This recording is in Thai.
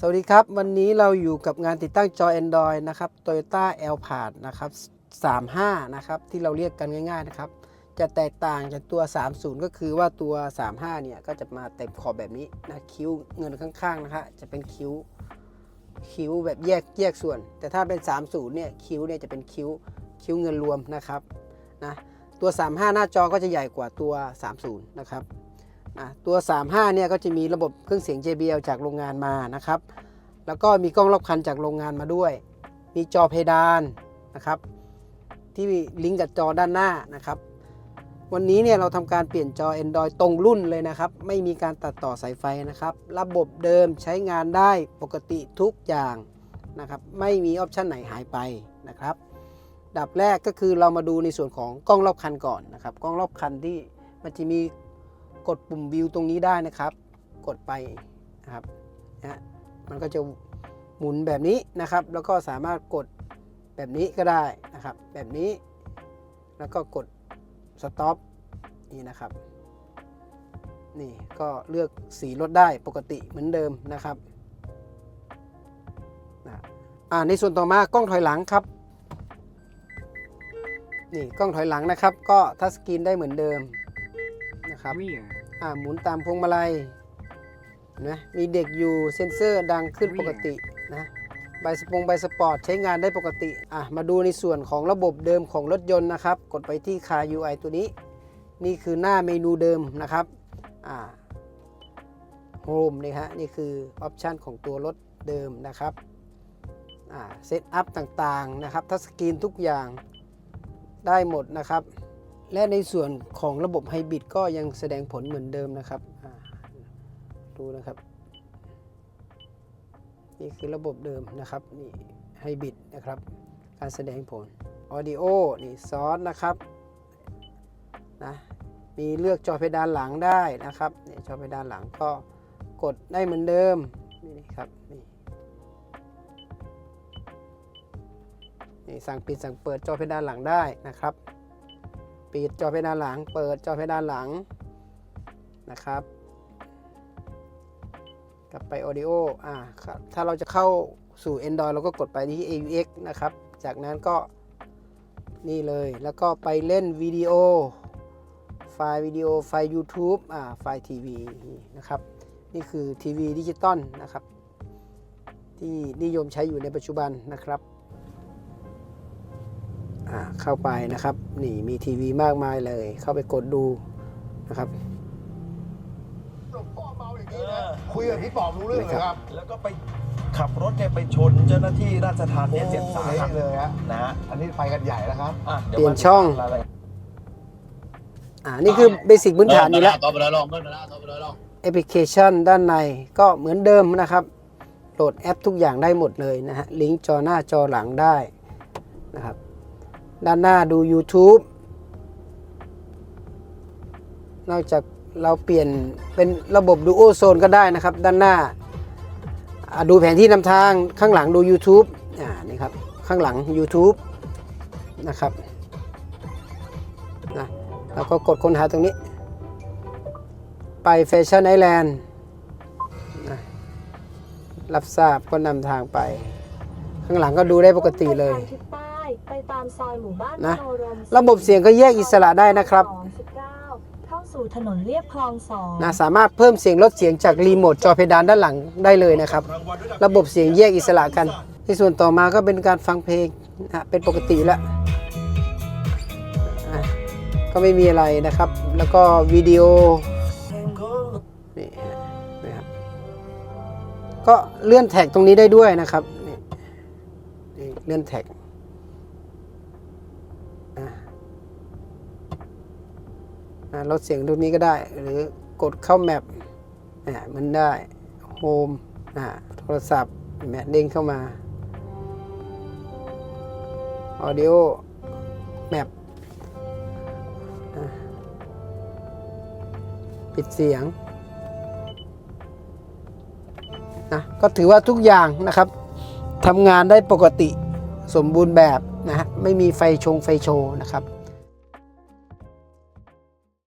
สวัสดีครับ วันนี้เราอยู่กับงานติดตั้งจอ Android นะครับ Toyota l p a d นะครับ35 นะครับ ที่เราเรียกกันง่าย ๆ นะครับ จะแตกต่างจากตัว 30 ก็คือว่าตัว 35 เนี่ย ก็จะมาเต็มขอบแบบนี้นะ คิ้วเงินข้างๆ นะคะจะเป็นคิ้ว คิ้วแบบแยกแยกส่วน แต่ถ้าเป็น 30 เนี่ย คิ้วเนี่ยจะเป็นคิ้ว คิ้วเงินรวมนะครับ นะ ตัว 35 หน้าจอก็จะใหญ่กว่าตัว 30 นะครับ ตัว 35 เนี่ยก็จะมีระบบเครื่องเสียง JBL จากโรงงานมานะครับ แล้วก็มีกล้องรอบคันจากโรงงานมาด้วย มีจอเพดานนะครับ ที่ลิงก์กับจอด้านหน้านะครับ วันนี้เนี่ยเราทำการเปลี่ยนจอ Android ตรงรุ่นเลยนะครับ ไม่มีการตัดต่อสายไฟนะครับ ระบบเดิมใช้งานได้ปกติทุกอย่างนะครับ ไม่มีออปชันไหนหายไปนะครับ ดับแรกก็คือเรามาดูในส่วนของกล้องรอบคันก่อนนะครับ กล้องรอบคันที่มันจะมี กดปุ่มวิวตรงนี้ได้นะครับ กดไปนะครับนะมันก็จะหมุนแบบนี้นะครับ แล้วก็สามารถกดแบบนี้ก็ได้นะครับ แบบนี้ แล้วก็กดสต็อปนี่นะครับ นี่ก็เลือกสีลดได้ปกติเหมือนเดิมนะครับนะอ่าในส่วนต่อมากล้องถอยหลังครับนี่กล้องถอยหลังนะครับ ก็ทัชสกรีนได้เหมือนเดิมนะครับ หมุนตามพวงมาลัยเห็นไหมมีเด็กอยู่เซ็นเซอร์ดังขึ้นปกตินะใบสปงใบสปอร์ตใช้งานได้ปกติอะมาดูในส่วนของระบบเดิมของรถยนต์นะครับ กดไปที่ Car UI ตัวนี้ นี่คือหน้าเมนูเดิมนะครับอ่าโฮมนี่ฮะนี่คือออปชันของตัวรถเดิมนะครับอ่าเซตอัพต่างๆนะครับทัชสกรีนทุกอย่างได้หมดนะครับ และในส่วนของระบบไฮบริดก็ยังแสดงผลเหมือนเดิมนะครับดูนะครับ นี่คือระบบเดิมนะครับ นี่ไฮบริดนะครับ การแสดงผลออดิโอนี่ซอสนะครับนะมีเลือกจอเพดานหลังได้นะครับนี่จอเพดานหลังก็กดได้เหมือนเดิมนี่ครับนี่นี่สั่งปิดสั่งเปิดจอเพดานหลังได้นะครับ ปิดจอเพดานหลัง เปิดจอเพดานหลังนะครับ กลับไป Audio อ่าครับถ้าเราจะเข้าสู่ Android เราก็กดไปที่ AUX นะครับ จากนั้นก็นี่เลยแล้วก็ไปเล่นวิดีโอ ไฟล์วิดีโอไฟล์ YouTube อ่าไฟล์ทีวีนะครับ นี่คือทีวีดิจิตอลนะครับ ที่นิยมใช้อยู่ในปัจจุบันนะครับ เข้าไปนะครับ นี่มีทีวีมากมายเลย เข้าไปกดดูนะครับหลวงพ่อเมาอย่างนี้นะคุยกับพี่ปอบรู้เรื่องเลยครับ แล้วก็ไปขับรถเนี่ยไปชนเจ้าหน้าที่ราชทัณฑ์เนี่ยเจ็บสาหัสโอ้เลยฮะนะฮะอันนี้ไปกันใหญ่แล้วครับอะดี๋วเปลี่ยนมาช่อง อะไรอ่านี่คือเบสิกพื้นฐานอยู่แล้ว ต่อไปเลยลองเพิ่มไปแล้วต่อไปเลยลองแอปพลิเคชันด้านในก็เหมือนเดิมนะครับ โหลดแอปทุกอย่างได้หมดเลยนะฮะ ลิงก์จอหน้าจอหลังได้นะครับ ด้านหน้าดู YouTube นอกจากเราเปลี่ยนเป็นระบบดูโอโซนก็ได้นะครับ ด้านหน้า ดูแผนที่นำทางข้างหลังดู YouTube อ่านี่ครับ ข้างหลัง YouTube นะครับนะแล้วก็กดค้นหาตรงนี้ ไปแฟชั่นไอแลนด์รับทราบก็นำทางไป ข้างหลังก็ดูได้ปกติเลย ต้ไปตามซอยหมู่บ้านนะ โนรมระบบเสียงก็แยกอิสระได้นะครับ สองสิบเก้าเข้าสู่ถนนเลียบคลองสองนะสามารถเพิ่มเสียงลดเสียงจากรีโมทจอเพดานด้านหลังได้เลยนะครับ ระบบเสียงแยกอิสระกัน ในส่วนต่อมาก็เป็นการฟังเพลงนะเป็นปกติแล้วอะก็ไม่มีอะไรนะครับ แล้วก็วิดีโอนี่นะครับก็เลื่อนแท็กตรงนี้ได้ด้วยนะครับนี่นี่เลื่อนแท็กอะอะ ลดเสียงตรงนี้ก็ได้ หรือกดเข้าแมปอะมันได้โฮมอะโทรศัพท์เห็นไหมเด้งเข้ามา Audio Map อะปิดเสียงนะก็ถือว่าทุกอย่างนะครับทำงานได้ปกติสมบูรณ์แบบ นะฮะไม่มีไฟชงไฟโชว์นะครับ